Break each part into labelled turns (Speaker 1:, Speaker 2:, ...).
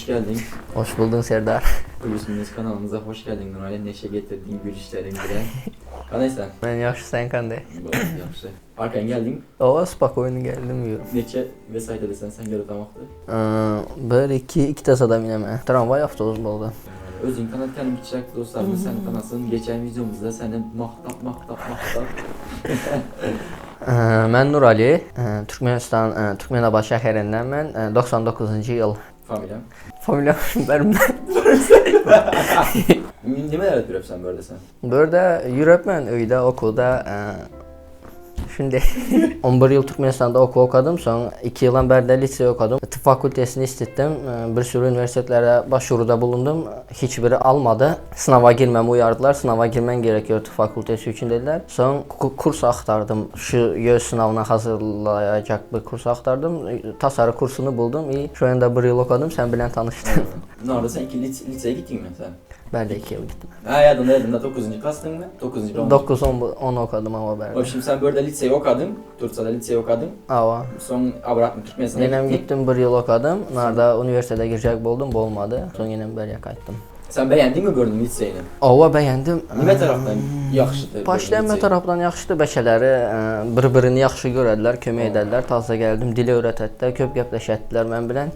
Speaker 1: hoş geldin.
Speaker 2: Hoş buldun Serdar.
Speaker 1: Kulüsümüz kanalımıza hoş geldin Nurali. Neşe getirdin gülüşlerin bile. Kanaysan.
Speaker 2: Ben yaxşı, sen qanday?
Speaker 1: Yaxşı. Arkan geldin.
Speaker 2: Ova spokojno gəldim yürü.
Speaker 1: Neçə vesayet edesen sen göre tamamdır.
Speaker 2: Bir, iki, iki tas adam inəmə. Tramvay avtobus oldu.
Speaker 1: Özün kanat kendim gidecek dostlarımız sen kanasın. Geçen videomuzda seni mahtap mahtap mahtap.
Speaker 2: Mən Nur Ali, Türkmenistan, Türkmenabad şəhərindən mən 99-cu il.
Speaker 1: Familiam.
Speaker 2: Familiyam bərimdən.
Speaker 1: Neler yapıyorsun sen böyle sen?
Speaker 2: Burada yürüb mən öydə, okulda Şimdi 11 yıl Türkmenistan'da okul okudum. Sonra 2 yıldan beri lise okudum. Tıp fakültesini istedim. Bir sürü üniversitelere başvuruda bulundum. Hiçbiri almadı. Sınava girmemi uyardılar. Sınava girmen gerekiyor tıp fakültesi için dediler. Sonra ku- kurs aktardım. Şu YÖS sınavına hazırlayacak bir kurs aktardım. Tasarı kursunu buldum. İyi. Şu anda bir yıl okudum. Sen bilen tanıştın.
Speaker 1: Nerede sen iki lise, liseye gittin mi sen?
Speaker 2: Ben de 2 yıl gittim.
Speaker 1: Ha yadında yadında 9. klastın mı? 9. 10.
Speaker 2: 9-10 okudum ama.
Speaker 1: O şimdi sen böyle liseyi okudun. Tursa'da liseyi okudun.
Speaker 2: Ava.
Speaker 1: Son Abratma Türkmenistan'a
Speaker 2: Yine
Speaker 1: gittin.
Speaker 2: gittim bir yıl okudum. Nerede üniversitede girecek buldum, bu olmadı. Sonra yine beriye qayıtdım.
Speaker 1: Sen beğendin mi gördün liseyini?
Speaker 2: Ova bəyəndim.
Speaker 1: Nime taraftan yaxşıdır?
Speaker 2: Başlayanma tarafdan yaxşıdır. Bəşələri ə, bir-birini yaxşı görədilər, kömək edədilər. Taza gəldim, dili öyrətədilər, köp gəpləşətdilər mən bilən.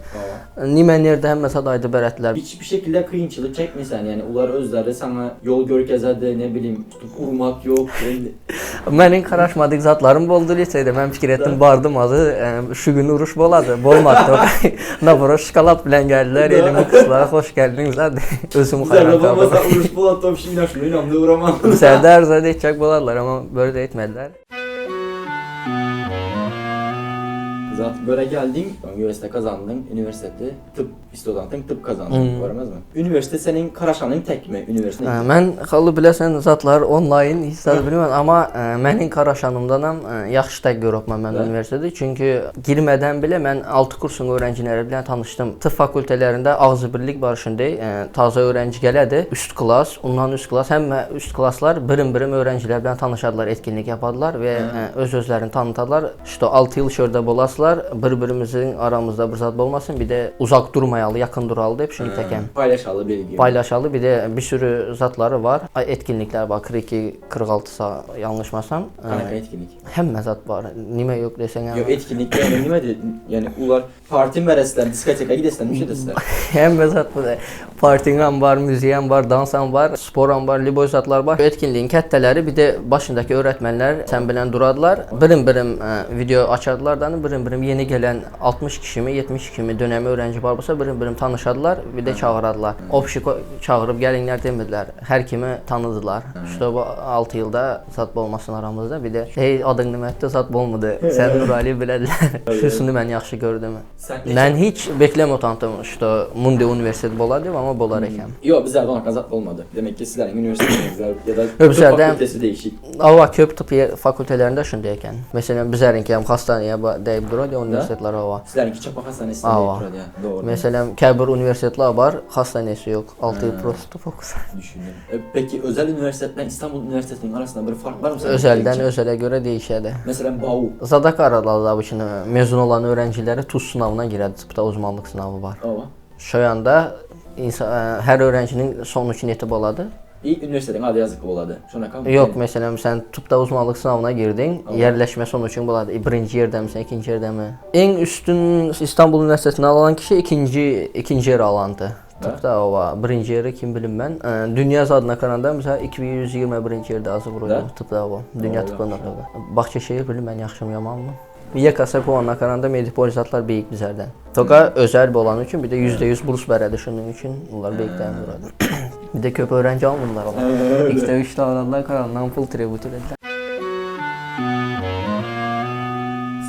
Speaker 2: Nimə nerdə həmməsə daydı bərətdilər.
Speaker 1: Hiçbir şekilde kıyınçılık çekmesen yani ular özleri sana yol görkezede ne bileyim tutup vurmak yok. Yani
Speaker 2: Mənim qaraşmadık zatlarım boldu liseydə. Mən fikir etdim, bardım azı ə, şu gün uruş boladı. Bolmadı. Nabura şokolad bilən gəldilər. Elimi qızlara xoş gəldiniz. Özümü
Speaker 1: Güzel
Speaker 2: xayran
Speaker 1: olmasa
Speaker 2: qaldım.
Speaker 1: uğraş bulan top şimdi inaşmıyor inandı uğramam.
Speaker 2: Sərdar zədə etcək bolarlar amma böyle də etmədilər.
Speaker 1: Zaten böyle geldin, üniversite kazandın, üniversitede tıp istodantın tıp kazandın,
Speaker 2: Hmm.
Speaker 1: görmez mi? Üniversite senin Karaşan'ın tek mi? Üniversite
Speaker 2: Ə, Mən xalı biləsən zatlar onlayn hissədə bilmirəm, amma ə, mənim qaraşanımdanam ə, yaxşı tək görübəm mən
Speaker 1: Hə.
Speaker 2: universitetdə. Çünki girmədən belə mən 6 kursun öğrenciləri ilə tanışdım. Tıp fakültələrində ağzı birlik barışında ə, taza öğrenci gələdi. Üst klass, ondan üst klass, həm də üst klasslar birim-birim öğrencilər ilə tanışadılar, etkinlik yapadılar və ə, öz özlərini tanıtadılar. İşte 6 il şurada bolasılar, bir-birimizin aramızda bir zat olmasın, bir də uzaq durmayalı, yaxın duralı deyib şunu təkəm.
Speaker 1: Paylaşalı bilgi.
Speaker 2: paylaşalı bir de bir sürü zatları var. Ay, Etkinlikler var. 42 46 sa yanlışmasam.
Speaker 1: Kanaka
Speaker 2: Ee,
Speaker 1: etkinlik.
Speaker 2: Hem zat var. Nime yok desen ya.
Speaker 1: Yok etkinlik yani ne dedi? Yani ular parti veresler, diskoteka gidesin, bir şey desinler.
Speaker 2: Hem zat var. Partingan var, müziyen var, dansan var, sporan var, liboy zatlar var. Etkinliğin kətlələri bir de başındaki öğretmenler sen bilen duradılar. Birim birim e, video açardılar da birim birim yeni gelen 60 kişi mi 70 kişi mi dönemi öğrenci varsa birim birim tanışadılar bir de çağıradılar. Opşi çağırıp gelinler demediler. Her kimi tanıdılar. İşte bu 6 yılda zat olmasın aramızda. Bir de hey adın nimətdə zat olmadı. Sen Nurali bilədilər. Şusunu mən yaxşı gördüm.
Speaker 1: Sen
Speaker 2: Mən heç bekləmətandım işte Mundi Universiteti boladı ama bolar ikən.
Speaker 1: Yok bizler bana kazat olmadı. Demek ki sizlerin üniversitenizler ya da fakültesi değişik.
Speaker 2: Ava köp tıp yer- fakültelərində şunda ikən. Məsələn bizlərinki həm xəstəniyə deyib durur ya universitetlər ava.
Speaker 1: Sizlerinki çapa yapıyor ya. Doğru.
Speaker 2: Məsələn Kəbir universitetlər var, xəstənəsi yox. 6 il prosto oxusan.
Speaker 1: Düşündüm. E, Peki özel üniversitetle İstanbul Üniversitesi'nin arasında bir fark var mı? için?
Speaker 2: özələ görə dəyişədir.
Speaker 1: Mesela BAU.
Speaker 2: Zadak aralarında bu kimi mezun olan öğrenciləri TUS sınavına girədi, tıpda uzmanlıq sınavı var.
Speaker 1: Ava.
Speaker 2: Şu anda insan, ə, hər öğrencinin son 2 neti boladı.
Speaker 1: İlk üniversiteden adı yazık oladı. Sonra kaldı.
Speaker 2: Yox, məsələn sən tıpda uzmanlıq sınavına girdin, yerləşmə sonucun buladı. Birinci yerdəmisən, ikinci yerdəmi? Ən üstün İstanbul Universitetini alan kişi ikinci ikinci yer alandı. Tıpda o var. Birinci yeri kim bilim mən. Ə, Dünya zadına qaranda məsələn 2121-ci yerdə azı vuruldu
Speaker 1: Da?
Speaker 2: tıpda o. Dünya tıpında da. Bağça şehir bilim mən yaxşım yamanmı? YKS puanına qaranda medipolizatlar beyik bizərdən. Toka özəl bir olan üçün bir də %100 burs verədi şunun üçün onlar beyikdən vuradı. Bir də köp öğrenci almırlar onlar. İşte üçte adamlar karanlıdan full tribut edildi.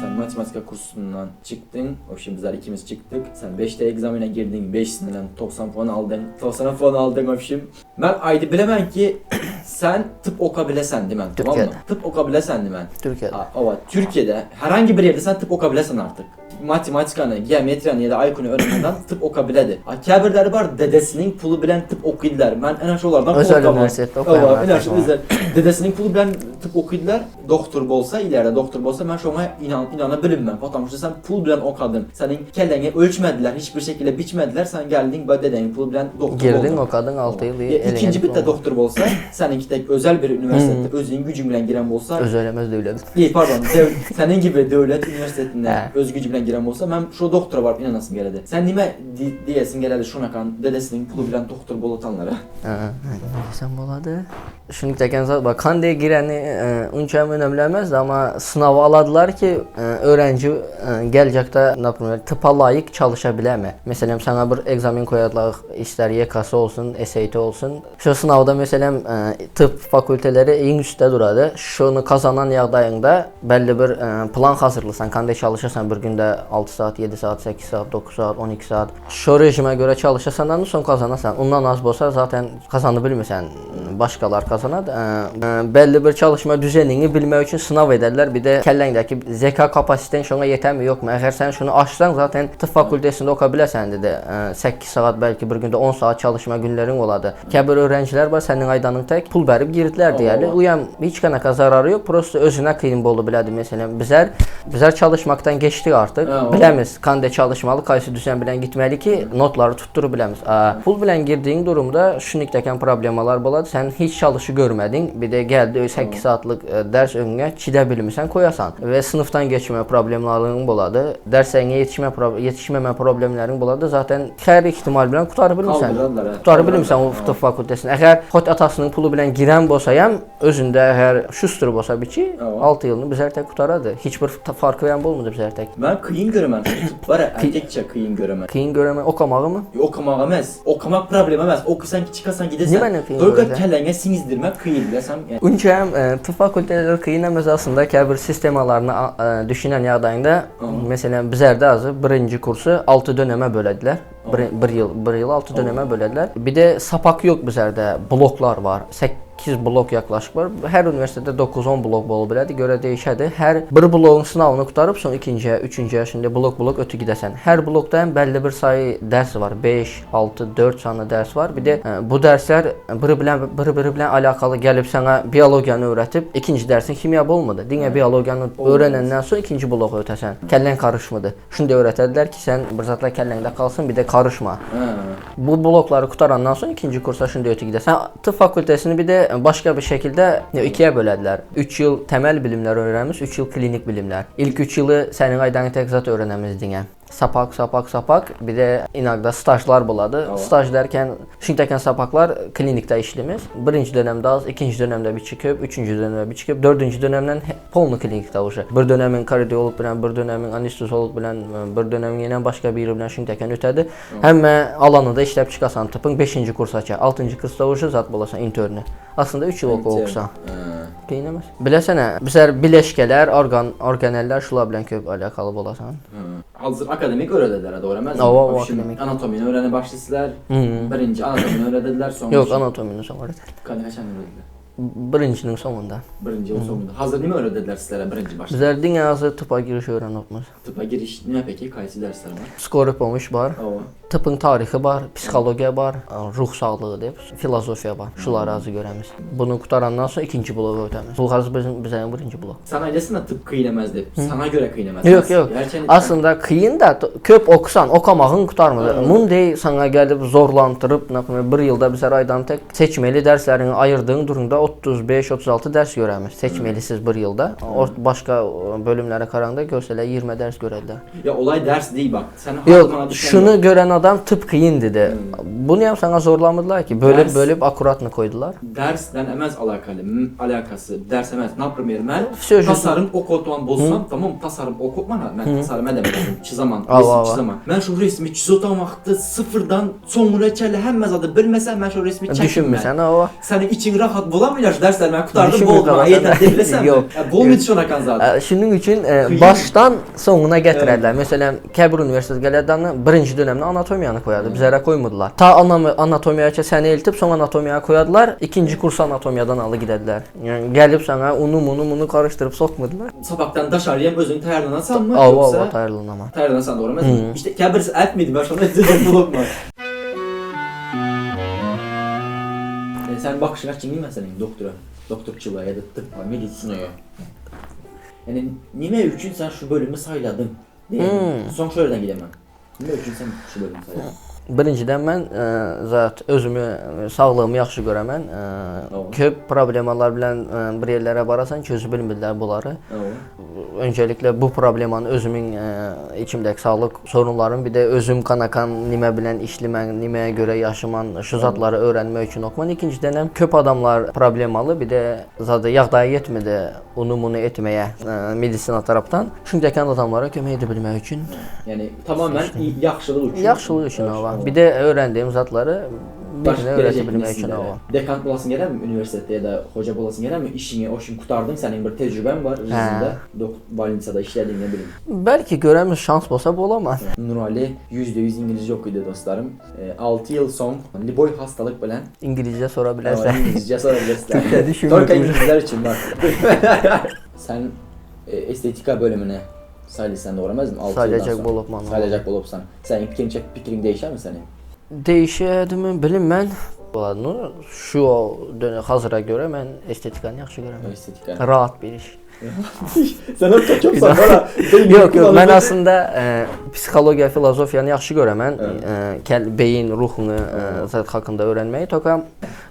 Speaker 1: Sen matematika kursundan çıktın. O şimdi bizler ikimiz çıktık. Sen 5'te egzamine girdin. 5 sınırdan 90 puan aldın. 90 puan aldın öpüşüm. Ben aydı bilemem ki sen tıp okabilesen değil mi? Tamam mı?
Speaker 2: Türkiye'de.
Speaker 1: Tıp okabilesen değil mi?
Speaker 2: Türkiye'de.
Speaker 1: Ha, ama Türkiye'de herhangi bir yerde sen tıp okabilesen artık matematikanı, geometriyanı ya da aykunu öğrenmeden tıp okabilirdi. Kəbirləri var dedesinin pulu bilen tıp okuydular. Ben en aşağı onlardan
Speaker 2: Özel
Speaker 1: korkamam.
Speaker 2: üniversitede
Speaker 1: Evet,
Speaker 2: okuyanlar
Speaker 1: en aşağı
Speaker 2: var.
Speaker 1: özel. Dedesinin pulu bilen tıp okuydular. Doktor bolsa, ileride doktor bolsa ben şuna inan, inanabilirim ben. Потому что sen pul bilen okadın. Senin kelleni ölçmediler, hiçbir şekilde biçmediler. Sen geldin böyle dedenin pul bilen doktor
Speaker 2: Girdin
Speaker 1: oldun.
Speaker 2: o kadın 6 yıl
Speaker 1: Ya, ikinci bir de doktor bolsa, seninki de özel bir üniversitede özün gücün bilen giren bolsa,
Speaker 2: Özələməz dövlət.
Speaker 1: İyi pardon. Dev, senin gibi devlet üniversitesinde
Speaker 2: He.
Speaker 1: öz gücü bilen girem bolsa men şu doktora barıp inanasım geledi. Sen nime di diyesin geledi şunakan dedesinin pulu bilen doktor bolatanlara.
Speaker 2: Ee, Sen boladı. Şimdi teken zat bak kandiye gireni e, unça önemlemezdi ama sınava aladılar ki e, öğrenci e, gelecekte ne tıpa layık çalışa bileme. Mesela sana bir egzamin koyadılar ister YKS olsun, SAT olsun. Şu sınavda mesela e, tıp fakülteleri en üstte duradı. Şunu kazanan yağdayında belli bir e, plan hazırlasan, kandiye çalışırsan bir gündə 6 saat, 7 saat, 8 saat, 9 saat, 12 saat. Şu rejimə görə çalışırsan, ondan sonra kazanasan. Ondan az bolsa zaten kazanı bilmirsən. Başqalar kazanadı. Ə, ə, bəlli bir çalışma düzenini bilmək üçün sınav edərlər. Bir də kəlləndəki zeka kapasiten şuna yetəmi, yoxmu? Əgər sən şunu açsan zaten tıp fakültəsində oxa bilərsən dedi. Ə, 8 saat bəlkə bir gündə 10 saat çalışma günlərin oladı. Kəbir öğrencilər var sənin aydanın tək pul verib girdilər deyəli. Uyam heç qanaqa zararı yox. Prosta özünə qeyin bolu bilədi məsələn. Bizlər bizlər çalışmaqdan keçdik artıq.
Speaker 1: O-
Speaker 2: Biləmiz, kande çalışmalı, qaysı düzen bilən gitməli ki, notları tutduru biləmiz. Ə, pul bilən girdiyin durumda şunikdəkən problemalar boladı. Sən heç çalışı görmədin. Bir də gəldi 8 saatlıq ə, dərs önünə çidə bilmirsən, qoyasan və sınıfdan keçmə problemlərin boladı. Dərslərinə yetişmə yetişməmə problemlərin boladı. Zaten xeyri ehtimal bilən qutarı bilmirsən.
Speaker 1: Hə.
Speaker 2: Qutarı bilmirsən o tıp fakültəsində. Əgər xot atasının pulu bilən girən bolsayam, özündə əgər şustur bolsa bir ki,
Speaker 1: Tamam.
Speaker 2: 6 yılını bizər tək qutaradı. Heç bir farkı yan olmadı bizər tək.
Speaker 1: Ben kıyın göremem. Tıp var ya erkekçe kıyın göremem.
Speaker 2: Qiyin görəmə oxumağı mı?
Speaker 1: Okumak emez. Okumak problem emez. Okusan ki çıkasan gidesen.
Speaker 2: Niye ben okuyayım
Speaker 1: Böyle
Speaker 2: öyle?
Speaker 1: kellene sinizdirmek kıyın desem. Yani.
Speaker 2: Üncəm ə, tıp fakültələri qiyin əməzasında kəbir sistemalarını ə, düşünən yadayında məsələn bizərdə azı birinci kursu 6 dönəmə bölədilər. 1 yıl 1 yıl 6 dönəmə bölədilər. Bir də sapak yox bizərdə, bloklar var. 8 blok yaxlaşıq var. Hər universitetdə 9-10 blok olub belədir. Görə dəyişədir. Hər bir bloğun sınavını qutarıb sonra ikinciyə, üçüncüyə şimdi blok-blok ötü gedəsən. Hər blokda həm bəlli bir sayı dərs var. 5, 6, 4 sanlı dərs var. Bir də ə, bu dərslər biri bilən biri-biri bilən əlaqəli gəlib sənə biologiyanı öyrətib, ikinci dərsin kimya olmadı. Dinə biologiyanı öyrənəndən sonra ikinci bloku ötəsən. Kəllə'n qarışmıdı. Şunu da öyrətədilər ki, sən bir zatla kəlləndə qalsın, bir də qarışma.
Speaker 1: Ha.
Speaker 2: Bu blokları qutarandan sonra ikinci kursa şimdi ötü gedəsən. Tıp fakültəsini bir də başqa bir şəkildə ikiyə bölədilər. 3 il təməl bilimlər öyrənmiş, 3 il klinik bilimlər. İlk 3 ili sənin aydan tək zat öyrənəmizdin. Sapak, sapak, sapak. Bir də inaqda stajlar buladı.
Speaker 1: Tamam.
Speaker 2: Staj dərkən şintəkən sapaklar klinikdə işlimiz. Birinci dönəmdə az, ikinci dönəmdə bir çıxıb, üçüncü dönəmdə bir çıxıb, dördüncü dönəmdən he- polnu klinikdə uje. Bir dönəmin kardioloq bilən, bir dönəmin anestezoloq bilən, bir dönəmin yenə başqa biri bilən şintəkən ötədi. Həmmə alanında işləb çıxasan tıpın 5-ci kursa ki, 6-cı kursda zat bolasan interni. Aslında 3 il oxu oxusan.
Speaker 1: Ha.
Speaker 2: Qeynəməz. Biləsənə, bizlər bileşkələr, orqan, orqanellər şula bilən köp əlaqəli bolasan.
Speaker 1: Ha. Hazır akademik öğrendiler doğru mu?
Speaker 2: Ava, ava, akademik.
Speaker 1: Anatomini öğrenmeye başladılar.
Speaker 2: Hı.
Speaker 1: Birinci anatomini öğrendiler. Sonra
Speaker 2: Yox, anatominin sonunda.
Speaker 1: Kaç kaç öğrendiler?
Speaker 2: Birincinin sonunda.
Speaker 1: Birinci o sonunda. Hazır ne mi öğrendiler sizlere birinci başta?
Speaker 2: Bizlər dünyası tıpa giriş öyrənibmiz.
Speaker 1: Tıpa giriş ne peki? Kaysi dersler var?
Speaker 2: Skorip olmuş var.
Speaker 1: Ava.
Speaker 2: Tıpın tarixi var, psixologiya var, ruh sağlığı deyib, filosofiya var. Şuları azı görəmiz. Bunu qutarandan sonra ikinci bloku ötəmiz. Bu hazır bizim bizə birinci blok.
Speaker 1: Sana desin de tıp kıyınemezdi. Sana göre kıyınemez.
Speaker 2: Yox, yox.
Speaker 1: Gerçekten
Speaker 2: Aslında qıyın da köp oxusan, oxamağın qutarmır. Mundi sana gəlib zorlandırıb, nəfəmə 1 ildə bizə aydan tək seçmeli dərslərini ayırdığın durumda 35-36 dərs görəmiz. Seçmelisiz 1 ildə. O başqa bölümlərə qaranda görsələr 20 dərs görədilər.
Speaker 1: Ya olay ders değil bak. Sen
Speaker 2: Yox, şunu
Speaker 1: yok.
Speaker 2: görən adam tıp qıyın dedi. Bunu yam sana zorlamırlar ki, bölüb
Speaker 1: Dərs-
Speaker 2: bölüb akuratını koydular.
Speaker 1: Dersden emez alakalı. alakası. Ders. Ne yapayım ben?
Speaker 2: Sözcüsü-
Speaker 1: Tasarım okutulan bozsam tamam tasarım okutmana. Ben tasarım edemedim. Çizemen.
Speaker 2: Ava,
Speaker 1: Resim çizemen. Ben şu resmi çizotan vakti sıfırdan sonra çelle hem adı bilmesem ben şu resmi çektim
Speaker 2: Düşünmürsən o.
Speaker 1: Senin için rahat bulamıyor şu dersler ben kurtardım
Speaker 2: Düşünmür
Speaker 1: bol
Speaker 2: sen.
Speaker 1: debilesem.
Speaker 2: Yok.
Speaker 1: Ya, bol mu şuna kan zaten.
Speaker 2: Üçün ə,
Speaker 1: Qıyın.
Speaker 2: başdan sonuna gətirərlər. Məsələn, Kəbir Universiteti Qələdanı birinci dönəmdə anatomiyanı koyadı. Bizlərə qoymadılar. Ta ana- anatomiyaya ki səni eltib sonra anatomiyaya koyadılar. İkinci kurs anatomiyadan alı gedədilər. Yəni gəlib sənə unu munu munu qarışdırıb soxmadılar.
Speaker 1: Sabahtan daş arayam özünü tayarlanasan mı?
Speaker 2: Ava ava tayarlanama.
Speaker 1: tayarlanasan doğru mu?
Speaker 2: Hı.
Speaker 1: İşte kabirisi et miydi? Ben şu anda dedim bulunma. E, sen bakışına kimiyim ben senin doktora? Doktorçuluğa ya da tıbba, medisinaya. Yani nime üçün sen şu bölümü sayladın? Değil mi?
Speaker 2: Hmm.
Speaker 1: Son şöyleden gidemem. Nime üçün sen şu bölümü sayladın?
Speaker 2: Birincidən mən ə, zat özümü, ə, sağlığımı yaxşı görəmən. Ə,
Speaker 1: Tamam.
Speaker 2: köp problemalar bilən ə, bir yerlərə barasan ki, özü bilmirlər bunları.
Speaker 1: Oo.
Speaker 2: Öncelikle bu problemanı özümün ə, içimdəki sağlıq sorunlarım, bir də özüm kanakan nimə bilən işləmən, niməyə görə yaşaman, şu zatları öyrənmək üçün oxuman. İkincidən həm köp adamlar problemalı, bir də zadı yağdaya yetmədi unu munu etməyə ə, medisina tərəfdən. Şundakı adamlara kömək edə bilmək üçün
Speaker 1: Yani tamamen iyi- yaxşılık üçün.
Speaker 2: yaxşılıq üçün. Bir də öyrəndiyim zatları birinə öyrətə bilmək üçün hava.
Speaker 1: Dekant bulasın gelir mi üniversitede ya da hoca bulasın gelir mi? İşini, o şimdi kurtardın, senin bir tecrüben var. Dok Valencia'da işledin ne bileyim.
Speaker 2: Bəlkə görəmiz şans olsa bu olamaz.
Speaker 1: Nurali %100 İngilizce okuydu dostlarım. 6 yıl son Liboy hastalık bilen
Speaker 2: İngilizcə sora
Speaker 1: Ama
Speaker 2: bilərsən.
Speaker 1: İngilizce sorabilirsin.
Speaker 2: Türkçe düşünmüyorum.
Speaker 1: Torka İngilizler için bak. Sen e, estetika bölümüne mı? Altı yıldan
Speaker 2: Sayılacak
Speaker 1: sonra.
Speaker 2: olub mana.
Speaker 1: Sayılacak olubsan. Senin fikrin, çek- fikrin değişer mi senin?
Speaker 2: Dəyişədimi bilim mən. Bunu şu dönə hazıra görə mən estetikanı yaxşı
Speaker 1: O
Speaker 2: görəm.
Speaker 1: estetika.
Speaker 2: Rahat bir iş.
Speaker 1: Sen hep çok sonra.
Speaker 2: yox, yox, mən aslında ə, psixologiya, filozofiyanı yaxşı görəm. Mən
Speaker 1: Evet.
Speaker 2: ə, kəl beyin ruhunu ə, zət haqqında öyrənməyi toka.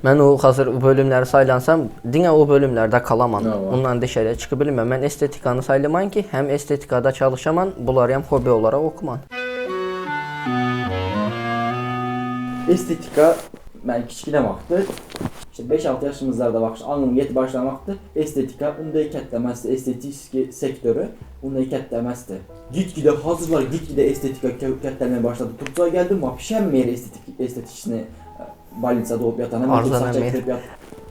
Speaker 2: Mən o hazır bölümləri saylansam, dinə o bölümlərdə kalaman.
Speaker 1: Evet.
Speaker 2: Ondan dışarıya çıxa bilməm. Mən estetikanı saylaman ki, həm estetikada çalışaman, bunları həm hobi olaraq okuman.
Speaker 1: Estetika ben kiçikine baktı. İşte 5-6 yaşımızlarda bak, anım yeti başlamaktı. Estetika, unda iketlemezdi. Estetik sektörü, unda iketlemezdi. Gitgide hazırlar, gitgide estetika ketlemeye başladı. Tutsağa geldim ama pişenmeyen estetik, estetikçisini Balinsa'da olup yatan,
Speaker 2: Arzan
Speaker 1: saç
Speaker 2: emeği.
Speaker 1: ektirip yat.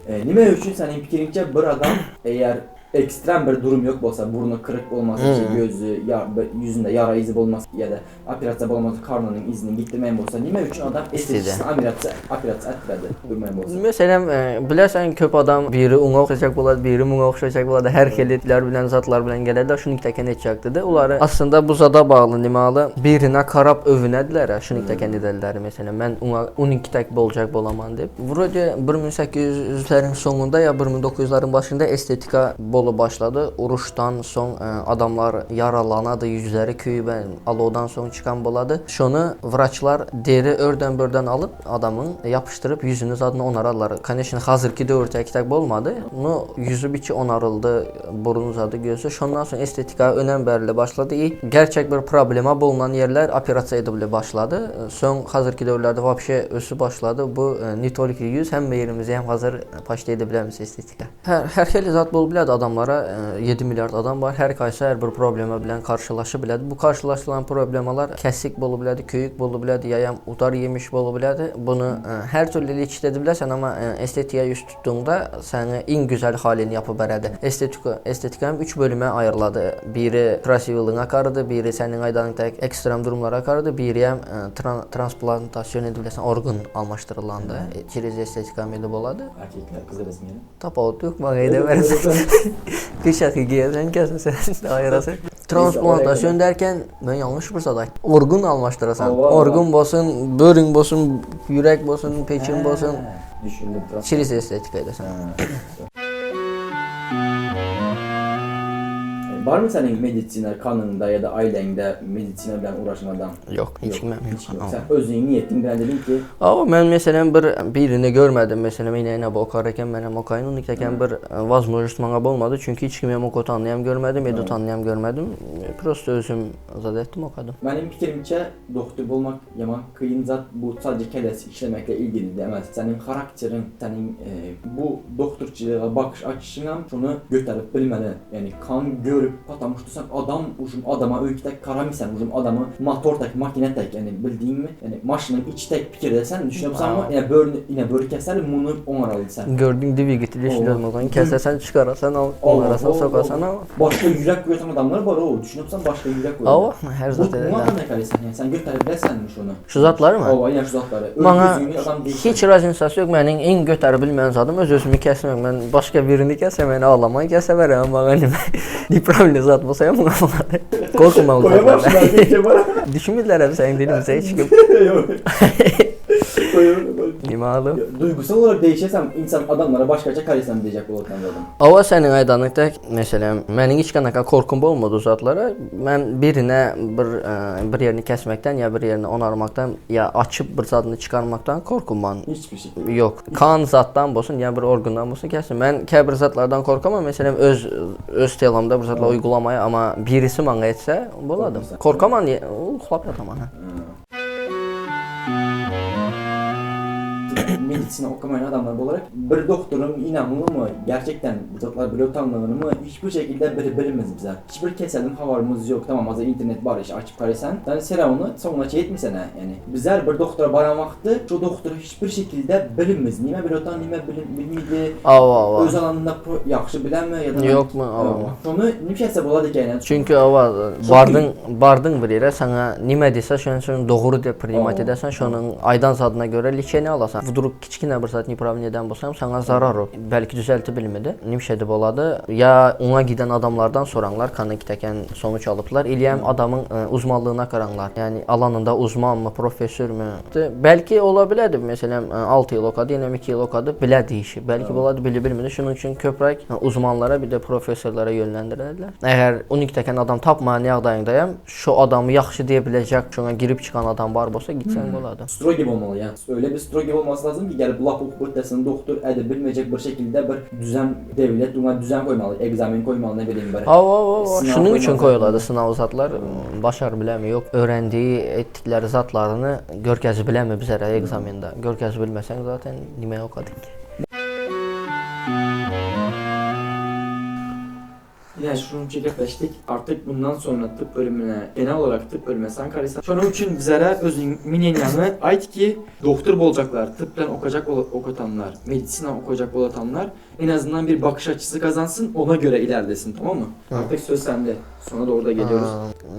Speaker 1: E, nime üçün senin fikrince bir adam eğer ekstrem bir durum yok bolsa burnu kırık olması,
Speaker 2: hmm.
Speaker 1: gözü, ya, yüzünde yara izi olması ya da operasiya olması, karnının izini gitdirməyin bolsa, niyə üçün adam estetikçisinə operasiya operasiya etdirədi? Bilməyin bolsa.
Speaker 2: Məsələn, e, biləsən köp adam biri ona oxşayacaq boladı, biri buna oxşayacaq boladı. Hər xilitlər bilən zatlar bilən gələrdə şunu təkən edəcəkdir. Onları aslında bu zada bağlı nimalı birinə qarab övünədilər, şunu təkən edərlər məsələn. Mən ona 12 tək olacaq bolaman deyib. Vuracə 1800-lərin sonunda ya 1900-lərin başında estetika bol bolu başladı. Uruşdan son ə, adamlar yaralanadı, yüzləri köyüb alovdan son çıxan boladı. Şunu vraçlar deri ördən bördən alıb adamın yapışdırıb yüzünü zadına onararlar. Конечно, hazırki dövrdə tək olmadı. Bunu yüzü bir ki onarıldı, burun zadı gözü. Şundan sonra estetika önəm bərilə başladı. İlk gerçək bir problema bulunan yerlər operasiya edilə başladı. Son hazırki dövrlərdə vəbşə ösü başladı. Bu e, nitolik yüz həm yerimizi həm hazır başlaya edə bilərmiz estetika. Hər hər xeyli zat bol bilədi adamlara e, 7 milyard adam var. Hər qaysı hər bir problema bilən qarşılaşa bilədi. Bu qarşılaşılan problemalar kəsik bolu bilədi, köyük bolu bilədi, yayam utar yemiş bolu bilədi. Bunu ə, hər türlü iç edə bilərsən, amma ə, estetiyə üst tutduğunda səni ən gözəl halini yapıb bərədi. Estetika estetikam 3 bölümə ayrıladı. Biri krasivlığına akardı, biri sənin aydanındakı ekstrem durumlara akardı, biri həm tran transplantasyon ediləsən orqan almaşdırılandı. E, Çiriz estetikam edib oladı.
Speaker 1: Erkekler kızı resmi yani.
Speaker 2: Tapottuk bana edə Qışaq geyəsən, kəsən ayırasın. Transplantasyon dərkən mən yanlış almaşdırasan.
Speaker 1: Allah Allah.
Speaker 2: Orqan bolsun, böğrün bolsun, yürək bolsun, peçin bolsun.
Speaker 1: Düşündüm. trans-
Speaker 2: Çiriz estetika edəsən.
Speaker 1: Ha. E, Var mı senin meditsina kanında ya da ailende meditsina bilen uğraşan adam?
Speaker 2: Yox, heç
Speaker 1: kim mənim
Speaker 2: yox.
Speaker 1: Sən özün niyetin bilən dedin ki,
Speaker 2: Amma mən məsələn bir birini görmədim. Məsələn yenə bokarkən mənə mokayın nikəkən bir e, vazmojnost mənə olmadı. Çünki heç kimə moko tanıyam görmədim, edo tanıyam görmədim. E, Prosto özüm azad etdim o
Speaker 1: kadar. Mənim fikrimcə doktor olmaq yaman kıyın zat bu sadece kələs işləməklə ilgili deməz. Sənin xarakterin, sənin e, bu doktorçuluğa baxış açısından şunu götürüb bilməli. Yəni kan görüb görüp patamışdı adam uşum adama öyküdək karamisən uşum adamı motor tek makine motordak makinətək yəni bildiyinmi? Yəni maşının içdək fikir desən
Speaker 2: düşünəbsənmi?
Speaker 1: Yəni bölünü yenə bölü kəsəl bunu
Speaker 2: onaralısan. Gördün divi getirir olmadan kəsəsən çıxarasan al onarasan
Speaker 1: soqasan
Speaker 2: al.
Speaker 1: Başqa yürək qoyatan adamlar var o düşünəbsən başqa yürək qoyur.
Speaker 2: Ava
Speaker 1: hər
Speaker 2: zat
Speaker 1: elə.
Speaker 2: Bunu
Speaker 1: nə qalisən? Yəni sən götürə bilərsənmiş onu.
Speaker 2: Şu zatları mı?
Speaker 1: Ava yəni şu zatları. Özünü adam deyil.
Speaker 2: Heç razınsası yox mənim ən götərə bilməyən zadım öz özümü kəsmək. Mən başqa birini kəsəm, yəni ağlamayı kəsəvərəm. Bax, yəni deprem nipravli zat bolsa ya buna. Qorxma o
Speaker 1: Koyamazsın abi ki bana.
Speaker 2: Düşünmürlər hep sənin dilimizə çıxıb.
Speaker 1: Yok.
Speaker 2: Alım?
Speaker 1: Duygusal olarak değişesem insan adamlara başkaca kalesem diyecek bu ortamda adam.
Speaker 2: Ava sənin aydanlıqda məsələn, mənim heç qanaqa qorxum olmadı o zatlara. Mən birinə bir ə, bir yerini kəsməkdən ya bir yerini onarmaqdan ya açıb bir zadını çıxarmaqdan qorxum
Speaker 1: Hiçbir şekilde.
Speaker 2: Yox, kan zatdan bolsun, yəni bir orqandan bolsun kəsin. Mən kəbir zatlardan qorxamam. Məsələn öz öz telamda bir zatla uygulamaya, amma birisi mənə etsə, boladım. Qorxamam, xlap yatamam. Hə.
Speaker 1: medisine okumayan adamlar olarak bir doktorun inanımlı mı gerçekten bu zatlar böyle tanımlanır mı hiçbir şekilde biri bilinmez bize. Hiçbir keselim havarımız yok tamam az internet var işte açıp karaysan. Yani sen onu sonra şey etmişsene yani. Bizler bir doktora baramaktı şu doktoru hiçbir şekilde bilinmez. Nime bir otan nime bilin, bilmiydi.
Speaker 2: Ava ava.
Speaker 1: Öz alanında yaxşı bilenme ya da
Speaker 2: Yoxmu? Ava.
Speaker 1: Onu nimşəsə boladı gələn.
Speaker 2: Çünki ava bardın bardın bir yerə sənə nimə desə, üçün doğru deyə primat edəsən, şunun aydan zadına görə likeni alasan. Vudurub kiçkinə bir nipravni edən bolsam, sənə zarar o. Bəlkə düzəltə bilmədi. Nimşədi boladı. Ya ona gedən adamlardan soranlar, kaniki təkən sonuç alıblar. İliyəm adamın ə, uzmanlığına qaranlar. Yəni alanında uzmanmı, professormu? Bəlkə ola bilərdi. Məsələn, 6 il okadı, yenə 2 il okadı, bilədi işi. Bəlkə boladı bili bilmədi. Şunun üçün köprək ə, uzmanlara bir də professorlara yönləndirərlər. Əgər unik təkən adam tapmayan yağdayındayam, şu adamı yaxşı deyə biləcək, şuna girib çıxan adam var bolsa gitsən boladı.
Speaker 1: Strogi olmalı yani. Öyle bir strogi olması lazım ki gelip laf okuyup desin doktor edip bilmeyecek bir şekilde bir düzen devlet buna düzen koymalı, egzamin koymalı ne bileyim böyle.
Speaker 2: Ava ava.
Speaker 1: Sınav
Speaker 2: Şunun üçün qoyuladı sınav zatlar. Başar biləmi? Yox, öyrəndiyi, etdikləri zatlarını görkəzi biləmi bizərə ekzamenda. Görkəzi bilməsən zaten niməyə oxudun ki?
Speaker 1: Yine şunu çekepleştik. Artık bundan sonra tıp bölümüne genel olarak tıp bölümüne sen karıysan. Şunun için bizlere özün minyenyanı ait ki doktor olacaklar, tıplan okuyacak ol- okutanlar, medisina okuyacak olatanlar en azından bir bakış açısı kazansın ona göre ilerlesin tamam mı?
Speaker 2: Hı.
Speaker 1: Artık söz sende. Sonra da orada geliyoruz.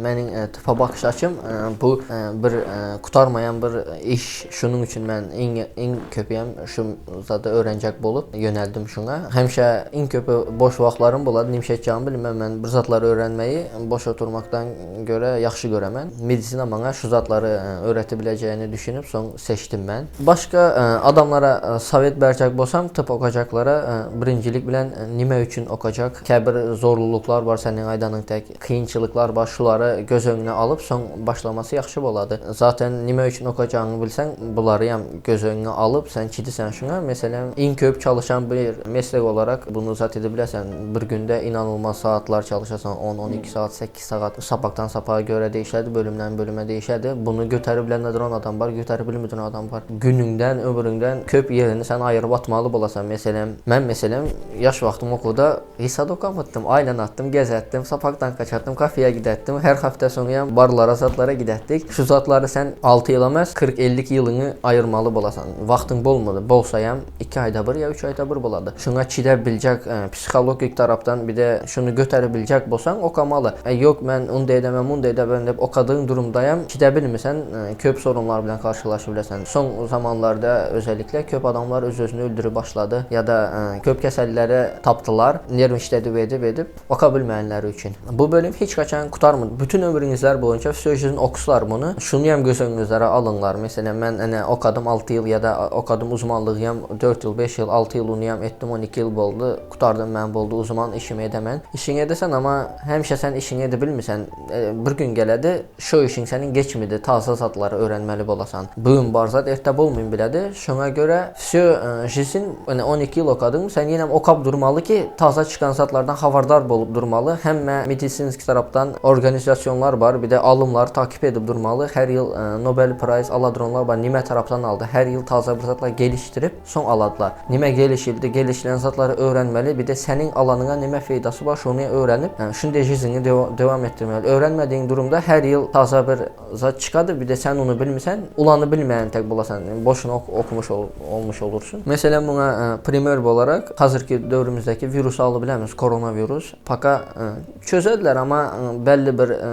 Speaker 2: Mənim ə, tıpa baxış açım ə, bu ə, bir ə, qutarmayan bir iş. Şunun üçün mən ən ən köpəyəm şu zada öyrəncək olub yönəldim şuna. Həmişə ən köpü boş vaxtlarım buladı. Nimşəkcanı bilməm mən bu zatları öyrənməyi boş oturmaqdan görə yaxşı görəmən. Medisina mənə şu zatları ə, öyrətə biləcəyini son seçdim mən. Başqa ə, adamlara ə, sovet bərkək bolsam tıp oxuyacaqlara birincilik bilən nimə üçün oxuyacaq? Kəbir zorluluqlar var sənin aydanın tək qiyinçılıqlar var. Şuları göz önünə alıb son başlaması yaxşı boladı. Zaten nimə üçün oxuyacağını bilsən, bunları yam göz önünə alıb sən kidisən şuna. Məsələn, ən köp çalışan bir məslək olaraq bunu zət edə bilərsən. Bir gündə inanılmaz saatlar çalışasan, 10-12 saat, 8 saat sapaqdan sapağa görə dəyişədi, bölümdən bölümə dəyişədi. Bunu götərə bilən nədir adam var, götərə bilməyən adam var. Günündən, ömründən köp yerini sən ayırıb atmalı bolasan. Məsələn, mən məsələn yaş vaxtım okulda hesab oxumutdum, aylan atdım, gəzətdim, sapaqdan qaçatdım, kafeyə gedətdim. Hər həftə sonuyam barlara, zatlara gedətdik. Şu zatları sən 6 il emas, 40-50 yılını ayırmalı bolasan. Vaxtın bolmadı, bolsayam 2 ayda bir ya 3 ayda bir boladı. Şuna çidə biləcək ə, psixologik tərəfdən bir də şunu götərə bolsan oxumalı. E, yox mən onu da edəməm, bunu da edəməm deyib oxadığın durumdayam. Çidə bilmirsən, ə, köp sorunlar bilə qarşılaşa bilərsən. Son zamanlarda özəlliklə köp adamlar öz-özünü öldürüb başladı ya da ə, köp kəsəlləri tapdılar. Nerv işlədib edib edib oxa bilməyənləri üçün. Bu bölüm heç qaçan qutarmır. Bütün ömrünüzlər boyunca psixolojinin oxuslar bunu. Şunuyam göz önünüzə alınlar. Məsələn mən yəni oxadım 6 il ya da oxadım uzmanlığıyam 4 il, 5 il, 6 il unuyam etdim 12 il oldu. Qutardım mən boldu uzman işimi edəmən. İşini edəsən amma həmişə sən işini edə bilmirsən. E, bir gün gələdi, şu işin sənin keçmidi, taza zatları öyrənməli bolasan. Bu gün var zat ertə olmayın bilədi. Şuna görə fiziolojinin yəni 12 il oxadın, sən yenə oxab durmalı ki, taza çıxan zatlardan xəbərdar olub durmalı. Həm medisinski tərəfdən orqanizasiyalar var, bir də alımlar takip edib durmalı. Hər il ə, Nobel priz aladronlar var. Nimə tərəfdən aldı. Hər il taza bir zatlar gelişdirib son aladılar. Nimə gelişildi, gelişilən zatları öyrənməli, bir də sənin alanına nimə faydası var, yaxşı onu öyrənib, yəni şunda jizini deva- devam etdirməli. Öyrənmədiyin durumda hər il taza bir zat çıxadı, bir də sən onu bilmirsən, ulanı bilməyən tək bulasan, yəni boşuna ox- oxumuş ol- olmuş olursun. Məsələn buna ə, primer olaraq hazırki dövrümüzdəki virusu alıb biləmiz, koronavirus. Paka ə, çözədilər, amma ə, bəlli bir ə,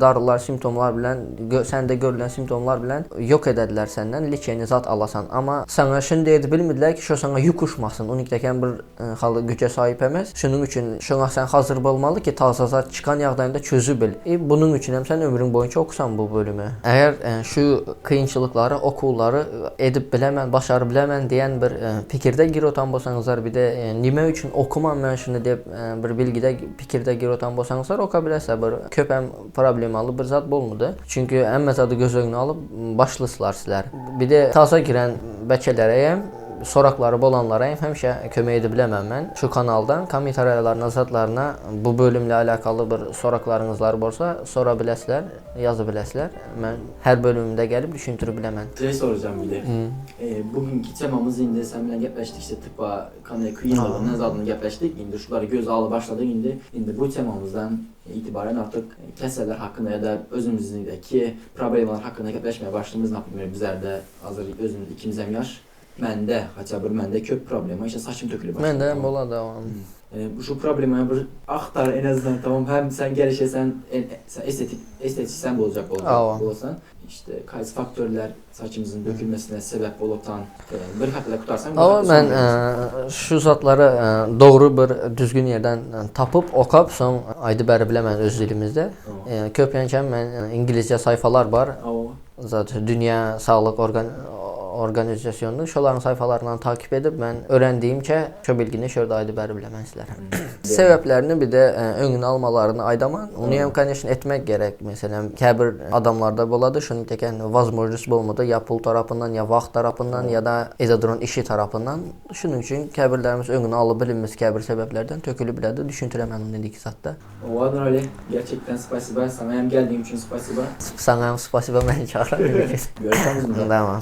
Speaker 2: darılar, simptomlar bilən, gö səndə görülən simptomlar bilən yox edədilər səndən, likeni zat alasan. Amma sənə şunu deyir bilmirdilər ki, şu sənə yük uçmasın. Unikdəkən bir ə, halı gücə sahib emas. Şunun üçün şuna sən hazır olmalı ki, taza zat çıxan yağdayında çözü bil. E, bunun üçün həm sən ömrün boyunca oxusan bu bölümü. Əgər ə, şu qiyinçılıqları, okulları ə, edib biləmən, başarı biləmən deyən bir ə, fikirdə gir otan bolsanızlar, bir də ə, nimə üçün oxumam mən şunu deyib ə, bir bilgidə, fikirdə gir otan bolsanızlar, oxa biləsə bir köpəm problemalı bir zat bolmadı. Çünki ən məzadı göz önünə alıb başlısılar sizlər. Bir də taza girən bəkələrəyəm soraqları olanlara həmişə kömək edə biləməm mən. Şu kanaldan kommentariyalarına, zadlarına bu bölümlə əlaqəli bir soraqlarınız varsa, sora biləsilər, yazı biləsilər. Mən hər bölümümdə gəlib düşündürə biləmən.
Speaker 1: Şey soracağım bir de. E, bugünkü temamız indi seninle gepleştik işte tıbba kanıya kıyılalım ne zadını gepleştik. Indi şuları göz alı başladık indi. Indi bu temamızdan itibaren artık keseler hakkında ya da özümüzdeki problemler hakkında gepleşmeye başladığımız ne yapayım bizlerde hazır özümüz ikimiz hem yaş. Məndə, haça bir məndə köp problem var. İşte saçım tökülüb.
Speaker 2: Mən də bola davam.
Speaker 1: E, bu şu problemi bir aktar en azından tamam hem sen gelişesen en, sen estetik estetisyen olacak olacak olsan işte kayıt faktörler saçımızın dökülmesine sebep olupan e, bir hakkında kurtarsan bir
Speaker 2: Amma mən ə, şu zatları ə, doğru bir düzgün yerdən ə, tapıb oxab son aydı bəri biləmən öz dilimizdə.
Speaker 1: Tamam.
Speaker 2: Yəni köpyənkən mən ə, ingiliscə sayfalar var. Zaten Dünya Sağlıq Organ Organizasyonunun şoların sayfalarından takip edib mən öyrəndiyimcə şu bilgini şurada aydı bəri biləmən sizlərə. Səbəblərini bir də ə, önünü almalarını aydaman. Onu hem конечно etmək gərək. Məsələn, kəbir adamlarda boladı. Şunu təkən возможность olmadı ya pul tarafından ya vaxt tarafından ya da ezadron işi tarafından. Şunun üçün kəbirlərimiz önünü alıb bilinməz kəbir səbəblərdən tökülüb bilədi. Düşündürəm mən onu dedik zatda.
Speaker 1: o adın öyle gerçekten spasiba sana hem geldiğin için spasiba
Speaker 2: Sana spasiba məni çağıran.
Speaker 1: görüşürüz mü?
Speaker 2: Tamam.